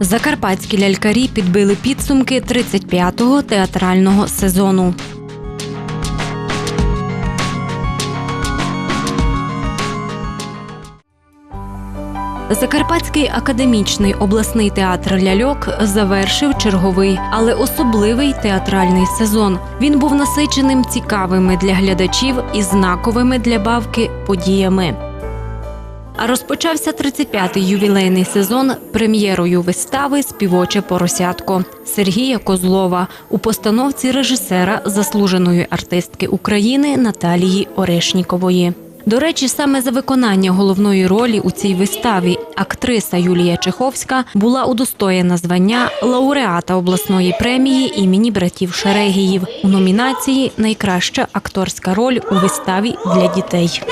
Закарпатські лялькарі підбили підсумки 35-го театрального сезону. Закарпатський академічний обласний театр ляльок завершив черговий, але особливий театральний сезон. Він був насиченим цікавими для глядачів і знаковими для бавки подіями. А розпочався 35-й ювілейний сезон прем'єрою вистави Співоче поросятко Сергія Козлова у постановці режисера, заслуженої артистки України Наталії Орешнікової. До речі, саме за виконання головної ролі у цій виставі актриса Юлія Чеховська була удостоєна звання лауреата обласної премії імені братів Шерегіїв у номінації Найкраща акторська роль у виставі для дітей.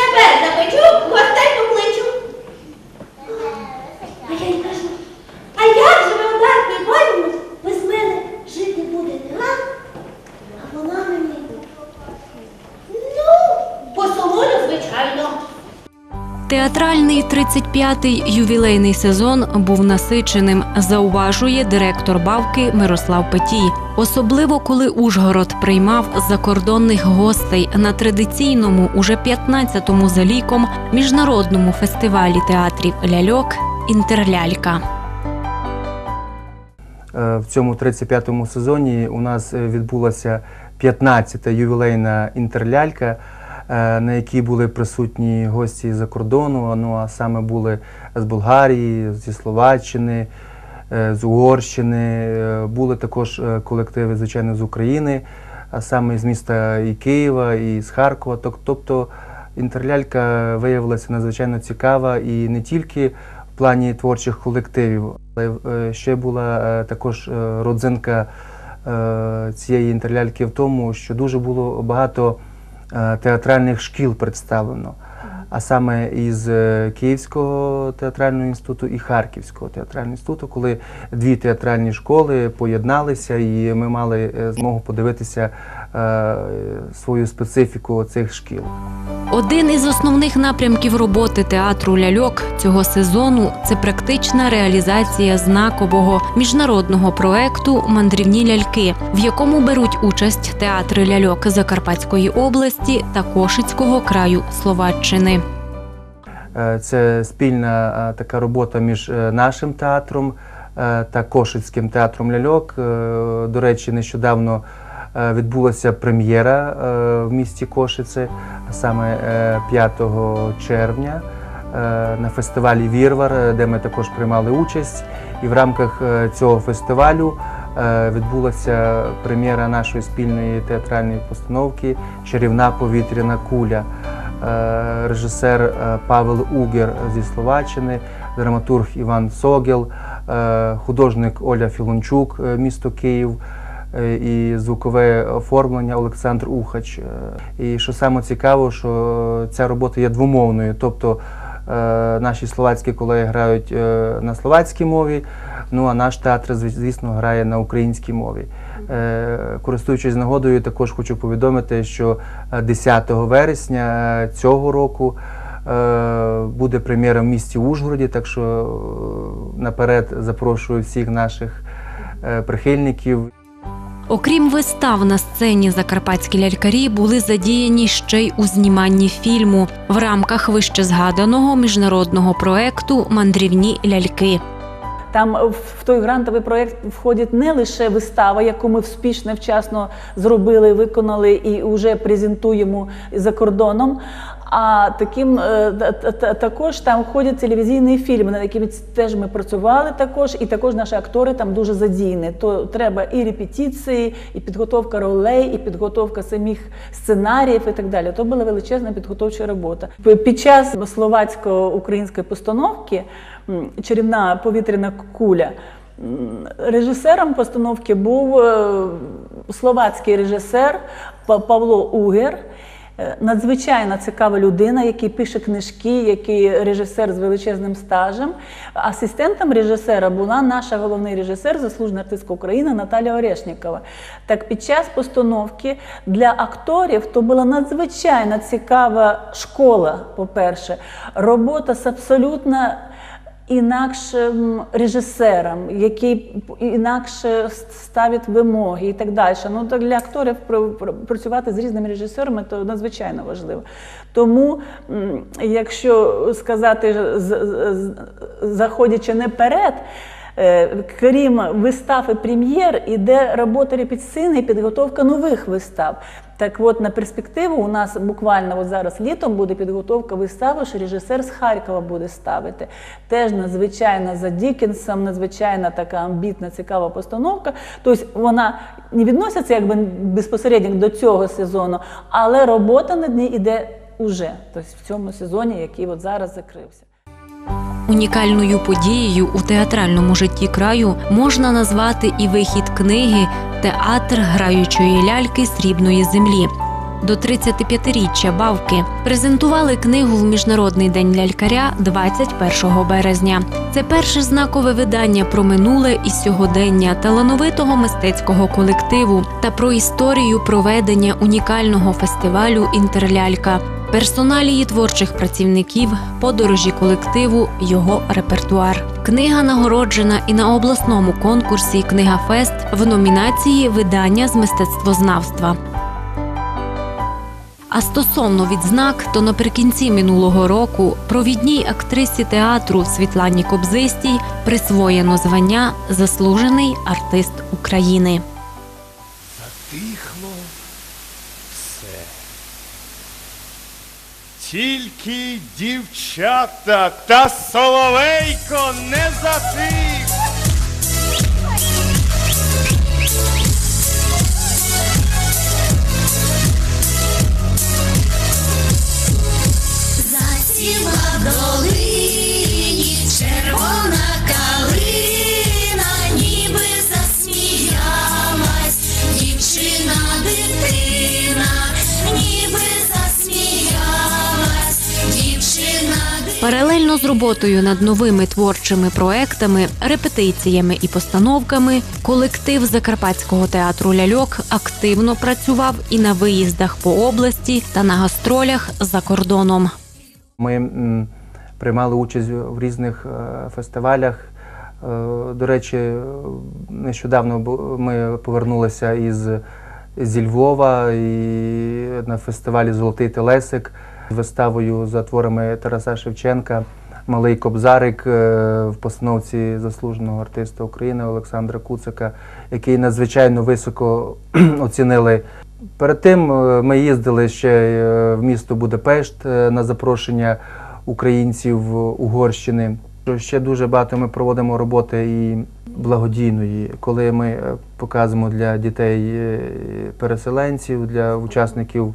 Театральний 35-й ювілейний сезон був насиченим, зауважує директор бавки Мирослав Петій. Особливо коли Ужгород приймав закордонних гостей на традиційному, уже 15-му за ліком міжнародному фестивалі театрів ляльок Інтерлялька. Е, В цьому 35-му сезоні у нас е, відбулася 15-та ювілейна інтерлялька, на якій були присутні гості з-за кордону. Ну а саме були з Болгарії, зі Словаччини, е, з Угорщини. Е, Були також е, колективи, звичайно, з України, а саме з міста і Києва, і з Харкова. Тобто інтерлялька виявилася надзвичайно цікава і не тільки в плані творчих колективів, але е, ще була е, також е, родзинка е, цієї інтерляльки в тому, що дуже було багато е, театральних шкіл представлено. А саме із е, Київського театрального інституту і Харківського театрального інституту, коли дві театральні школи поєдналися, і ми мали е, змогу подивитися е, свою специфіку цих шкіл. Один із основних напрямків роботи театру ляльок цього сезону це практична реалізація знакового міжнародного проекту Мандрівні ляльки, в якому беруть участь театри ляльок Закарпатської області та Кошицького краю Словаччини. Е, Це спільна е, така робота між е, нашим театром та Кошицьким театром ляльок. До речі, нещодавно відбулася прем'єра в місті Кошице, саме е, 5 червня на фестивалі Вірвар, де ми також приймали участь. І в рамках цього фестивалю відбулася прем'єра нашої спільної театральної постановки Чарівна повітряна куля. Е, Режисер е, Павел Угер зі Словаччини, драматург Іван Согел, е, художник Оля Філончук, місто Київ і звукове оформлення Олександр Ухач. І що саме цікаво, що ця робота є двомовною, тобто наші словацькі колеги грають на словацькій мові, ну а наш театр, звісно, грає на українській мові. Е, Користуючись нагодою, також хочу повідомити, що е, 10 вересня е, цього року е, буде прем'єра в місті Ужгороді, так що е, наперед запрошую всіх наших е, прихильників. Окрім вистав на сцені закарпатські лялькарі були задіяні ще й у зніманні фільму в рамках вище згаданого міжнародного проекту Мандрівні ляльки. Там в той грантовий проєкт входить не лише вистава, яку ми успішно вчасно зробили, виконали і вже презентуємо за кордоном. А таким е, та- та- та- також там входять телевізійні фільми, над якими теж ми працювали також, і також наші актори там дуже задіяні. То треба і репетиції, і підготовка ролей, і підготовка самих сценаріїв і так далі. То була величезна підготовча робота. Під час словацько-української постановки чарівна повітряна куля. Режисером постановки був е, словацький режисер Павло Угер. Е, Надзвичайно цікава людина, який пише книжки, який режисер з величезним стажем. Асистентом режисера була наша головний режисер, заслужена артистка України Наталя Орешнікова. Так під час постановки для акторів то була надзвичайно цікава школа, по-перше, робота з абсолютно інакшим режисером, який інакше ставить вимоги і так далі. Ну для акторів пр- пр- працювати з різними режисерами то надзвичайно важливо. Тому, якщо сказати, заходячи наперед, Е, Крім вистав і прем'єр, іде робота репетиційна і підготовка нових вистав. Так от на перспективу у нас буквально от зараз літом буде підготовка вистави, що режисер з Харкова буде ставити. Теж надзвичайно за Дікенсом, надзвичайно така амбітна, цікава постановка. Тобто вона не відноситься якби безпосередньо до цього сезону, але робота над ній іде уже, тобто в цьому сезоні, який от зараз закрився. Унікальною подією у театральному житті краю можна назвати і вихід книги Театр граючої ляльки срібної землі. До 35-річчя Бавки презентували книгу в Міжнародний день лялькаря 21 березня. Це перше знакове видання про минуле і сьогодення талановитого мистецького колективу та про історію проведення унікального фестивалю Інтерлялька, персоналії творчих працівників, подорожі колективу, його репертуар. Книга нагороджена і на обласному конкурсі Книгафест в номінації Видання з мистецтвознавства. А стосовно відзнак, то наприкінці минулого року провідній актрисі театру Світлані Кобзистій присвоєно звання Заслужений артист України. Тільки дівчата та соловейко не затих. Засіла в Паралельно з роботою над новими творчими проектами, репетиціями і постановками, колектив Закарпатського театру ляльок активно працював і на виїздах по області та на гастролях за кордоном. Ми приймали участь в різних е, фестивалях. Е, До речі, нещодавно ми повернулися із, зі Львова і на фестивалі Золотий Телесик виставою за творами Тараса Шевченка. Малий Кобзарик е, в постановці заслуженого артиста України Олександра Куцика, який надзвичайно високо оцінили Перед тим е, ми їздили ще е, в місто Будапешт на запрошення українців Угорщини. Ще дуже багато ми проводимо роботи і благодійної, коли ми показуємо для дітей переселенців, для учасників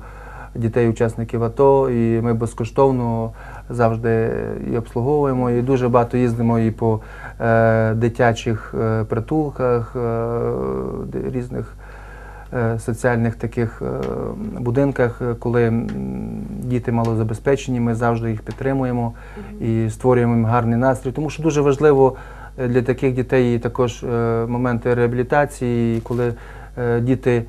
дітей, учасників АТО, і ми безкоштовно завжди і обслуговуємо. І дуже багато їздимо і по е, дитячих е, притулках, е, різних соціальних таких будинках, коли діти малозабезпечені, ми завжди їх підтримуємо і створюємо їм гарний настрій. Тому що дуже важливо для таких дітей також моменти реабілітації, коли діти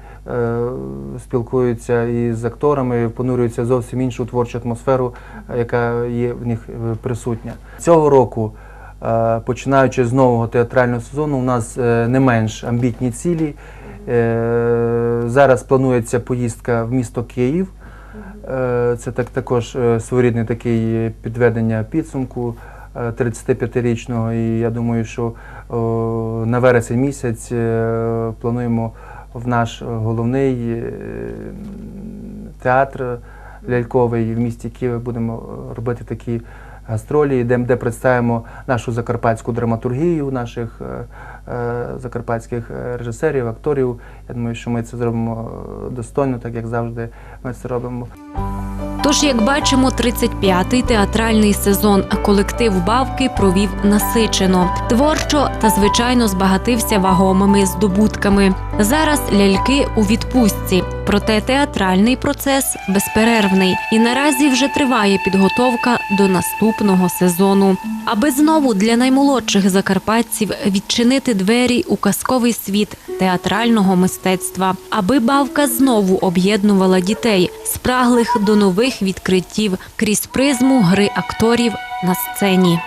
спілкуються із акторами, понурюються зовсім іншу творчу атмосферу, е, яка є в них е, присутня. Цього року. е, Починаючи з нового театрального сезону, у нас е, не менш амбітні цілі. Е, Зараз планується поїздка в місто Київ. Е, Це так також е, своєрідне таке підведення підсумку е, 35-річного. І я думаю, що на вересень місяць е, плануємо в наш головний е, театр ляльковий в місті Києві. Будемо робити такі гастролі, де, де представимо нашу закарпатську драматургію, наших е, е, закарпатських е, режисерів, акторів. Я думаю, що ми це зробимо е, достойно, так як завжди ми це робимо. Тож, як бачимо, 35-й театральний сезон колектив Бавки провів насичено, творчо та звичайно збагатився вагомими здобутками. Зараз ляльки у відпустці, проте театральний процес безперервний і наразі вже триває підготовка до наступного сезону. Аби знову для наймолодших закарпатців відчинити двері у казковий світ театрального мистецтва, аби бавка знову об'єднувала дітей, спраглих до нових відкриттів крізь призму гри акторів на сцені.